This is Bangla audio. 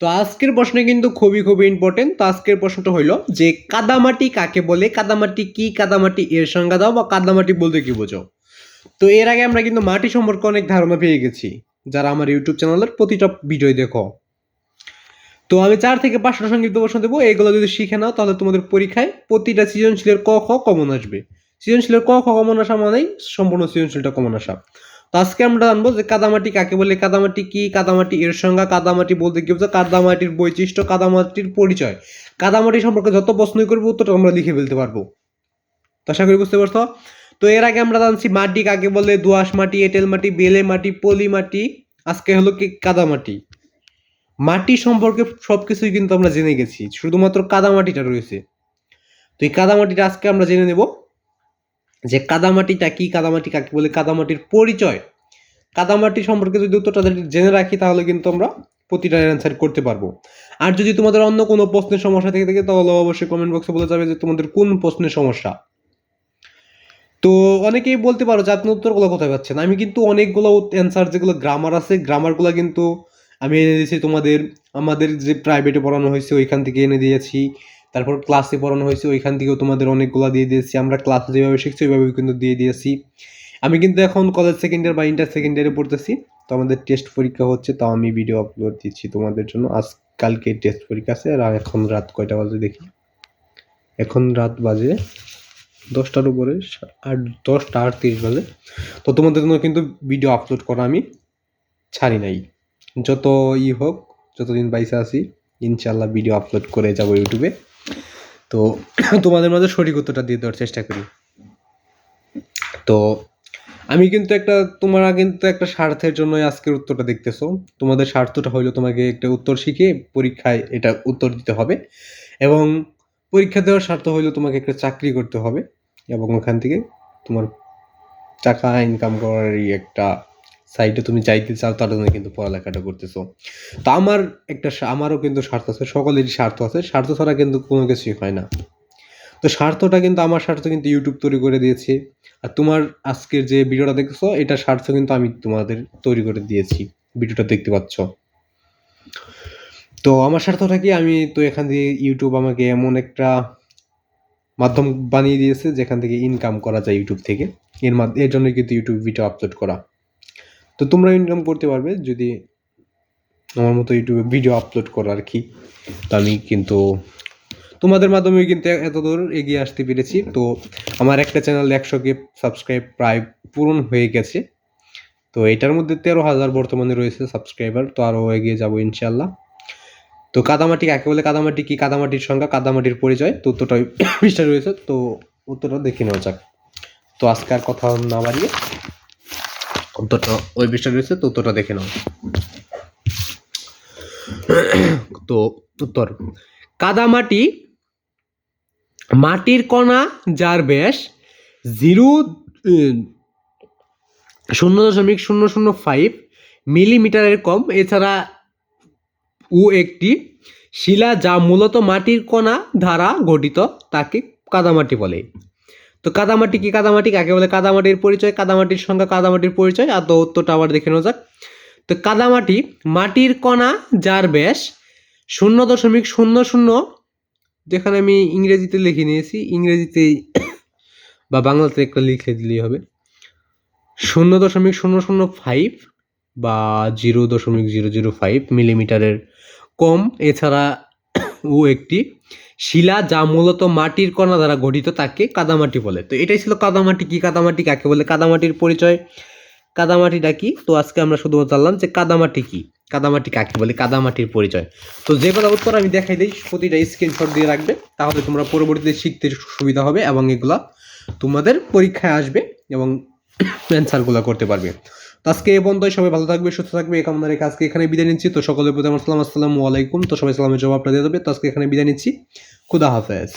তো আজকের প্রশ্নে কিন্তু খুবই খুবই ইম্পর্টেন্ট তো আজকের প্রশ্নটা হইল যে কাদামাটি কাকে বলে? কাদামাটি কি? কাদামাটি এর সংজ্ঞা দাও বা কাদামাটি বলতে কি বোঝো তো এর আগে আমরা কিন্তু মাটি সম্পর্কে অনেক ধারণা পেয়ে গেছি। যারা আমার ইউটিউব চ্যানেলের প্রতিটা ভিডিও দেখো। তো আমি চার থেকে পাঁচটা সংক্ষিপ্ত প্রশ্ন দেবো। এগুলো যদি শিখে নাও, তাহলে তোমাদের পরীক্ষায় প্রতিটা সৃজনশীলের ক, খ কমন আসবে। সৃজনশীলের ক, খ কমন আসা মানেই সম্পূর্ণ সৃজনশীলটা কমন আসা। তো আজকে আমরা জানব যে কাদামাটি কাকে বলে, কাদামাটি কি, কাদামাটি এর সংজ্ঞা, কাদামাটি বলতে কি বোঝো কাদামাটির বৈশিষ্ট্য, কাদামাটির পরিচয়। কাদামাটি সম্পর্কে যত প্রশ্নই করব উত্তরটা আমরা লিখে ফেলতে পারব। তো আশা করি বুঝতে পারছ? তো এর আগে আমরা জানছি মাটি কাকে বলে, দোআঁশ মাটি, এঁটেল মাটি, বেলে মাটি, পলি মাটি, আজকে হলো কি কাদামাটি। মাটি সম্পর্কে সব কিছুই কিন্তু আমরা জেনে গেছি, শুধুমাত্র কাদামাটিটা রয়েছে। তো এই কাদামাটিটা আজকে আমরা জেনে নেব যে কাদামাটিটা কি, কাদামাটি কাকে বলে, কাদামাটির পরিচয়। কাদামাটি সম্পর্কে যদি উত্তরটা জেনে রাখি, তাহলে কিন্তু আমরা প্রতিটা অ্যান্সার করতে পারব। আর যদি তোমাদের অন্য কোনো প্রশ্নের সমস্যা থেকে থাকে, তাহলে অবশ্যই কমেন্ট বক্সে বলে যাবে যে তোমাদের কোন প্রশ্নের সমস্যা। তো অনেকেই বলতে পারো যে আপনি উত্তরগুলো কোথায় পাচ্ছেন? আমি কিন্তু অনেকগুলো অ্যান্সার যেগুলো গ্রামার আছে গ্রামারগুলো কিন্তু আমি এনে দিয়েছি তোমাদের। আমাদের যে প্রাইভেটে পড়ানো হয়েছে, ওইখান থেকে এনে দিয়েছি। তারপর ক্লাসে পড়ানো হয়েছে, ওইখান থেকেও তোমাদের অনেকগুলো দিয়ে দিয়েছি। আমরা ক্লাসে যেভাবে শিখছি, ওইভাবে কিন্তু দিয়ে দিয়েছি। আমি কিন্তু এখন কলেজ সেকেন্ড ইয়ার বা ইন্টার সেকেন্ড ইয়ারে পড়তেছি। তো আমাদের টেস্ট পরীক্ষা হচ্ছে, তাও আমি ভিডিও আপলোড দিচ্ছি তোমাদের জন্য। আজ কালকে টেস্ট পরীক্ষা আছে, আর এখন রাত কয়টা বাজে দেখি। এখন রাত বাজে দশটার উপরে আট দশটা আর আটত্রিশ বাজে। তো তোমাদের জন্য কিন্তু ভিডিও আপলোড করা আমি ছাড়ি নাই। যত ই হোক, যতদিন বাইসে আসি ইনশাল্লাহ ভিডিও আপলোড করে যাব ইউটিউবে তো তোমাদের মাঝে সঠিক উত্তরটা দিয়ে দেওয়ার চেষ্টা করি। তো আমি কিন্তু একটা, তোমরা কিন্তু একটা স্বার্থের জন্যই আজকের উত্তরটা দেখতেছো। তোমাদের স্বার্থটা হইল তোমাকে একটা উত্তর শিখে পরীক্ষায় এটা উত্তর দিতে হবে এবং পরীক্ষা দেওয়ার স্বার্থ হইল তোমাকে একটা চাকরি করতে হবে এবং ওখান থেকে তোমার টাকা ইনকাম করারই একটা সাইডে তুমি যাইতে চাও, তার জন্য কিন্তু পড়ালেখাটা করতেছো। তো আমার একটা আমারও কিন্তু স্বার্থ আছে, সকলেরই স্বার্থ আছে, স্বার্থ ছাড়া কিন্তু কোনো কিছুই হয় না। তো স্বার্থটা কিন্তু, আমার স্বার্থ কিন্তু ইউটিউব তৈরি করে দিয়েছে। আর তোমার আজকের যে ভিডিওটা দেখছ এটা স্বার্থ কিন্তু আমি তোমাদের তৈরি করে দিয়েছি। ভিডিওটা দেখতে পাচ্ছ। তো আমার স্বার্থটা কি? আমি তো এখান থেকে ইউটিউব আমাকে এমন একটা মাধ্যম বানিয়ে দিয়েছে, যেখান থেকে ইনকাম করা যায় ইউটিউব থেকে। এর মাধ্যমে এর জন্য কিন্তু ইউটিউব ভিডিও আপলোড করা। তো তোমরা ইনকাম করতে পারবে যদি আমার মতো ইউটিউবে ভিডিও আপলোড করো আর কি। তো আমি কিন্তু তোমাদের মাধ্যমে কিন্তু এত দূর এগিয়ে আসতে পেরেছি। তো আমার একটা চ্যানেল একশোকে সাবস্ক্রাইব প্রায় পূরণ হয়ে গেছে। তো এটার মধ্যে তেরো হাজার বর্তমানে রয়েছে সাবস্ক্রাইবার তো আরও এগিয়ে যাব ইনশাল্লাহ তো কাদামাটি, কাকে বলে কাদামাটি কি? কাদামাটির সংখ্যা কাদামাটির পরিচয় তো উত্তরটা ওই পৃষ্ঠায় রয়েছে। তো উত্তরটা দেখে নেওয়া যাক। তো আজকে আর কথা না বাড়িয়ে উত্তরটা ওই পৃষ্ঠায় রয়েছে তো উত্তরটা দেখে নাও। তো উত্তর, কাদামাটি মাটির কণা যার ব্যাস জিরো শূন্য দশমিক শূন্য শূন্য ফাইভ মিলিমিটারের কম। এছাড়া ও একটি শিলা যা মূলত মাটির কণা দ্বারা গঠিত, তাকে কাদামাটি বলে। তো কাদামাটি কি কাদামাটি? কাকে বলে কাদামাটির পরিচয়? কাদামাটির সংখ্যা কাদামাটির পরিচয়। আর তো উত্তরটা আবার দেখে নেওয়া যাক। তো কাদামাটি মাটির কণা যার ব্যাস শূন্য দশমিক শূন্য শূন্য যেখানে আমি ইংরেজিতে লিখে নিয়েছি ইংরেজিতে বা বাংলাতে একটা লিখে দিলেই হবে। শূন্য দশমিক শূন্য শূন্য ফাইভ বা জিরো দশমিক জিরো জিরো ফাইভ মিলিমিটারের কম। এছাড়া ও একটি শিলা যা মূলত মাটির কণা দ্বারা গঠিত, তাকে কাদামাটি বলে। তো এটাই ছিল কাদামাটি। কি কাদামাটি, কাকে বলে? কাদামাটির পরিচয়। কাদামাটিটা কি? তো আজকে আমরা শুধুমাত্র জানলাম যে কাদামাটি কি? কাদামাটি কাকে বলে? কাদামাটির পরিচয়। তো যে কথা উত্তর আমি দেখাই দিই, প্রতিটা স্ক্রিনশট দিয়ে রাখবে, তাহলে তোমরা পরবর্তীতে শিখতে সুবিধা হবে এবং এগুলা তোমাদের পরীক্ষায় আসবে এবং অ্যান্সারগুলো করতে পারবে। তো আজকে এ পর্যন্তই, সবাই ভালো থাকবে, সুস্থ থাকবে এই কামনা রেখে আজকে এখানে বিদায় নিচ্ছি। তো সকলের প্রতি আমার সালাম, আসসালামু আলাইকুম। তো সবাই সালামের জবাবটা দিয়ে দেবে। তো আজকে এখানে বিদায় নিচ্ছি। খুদা হাফেজ।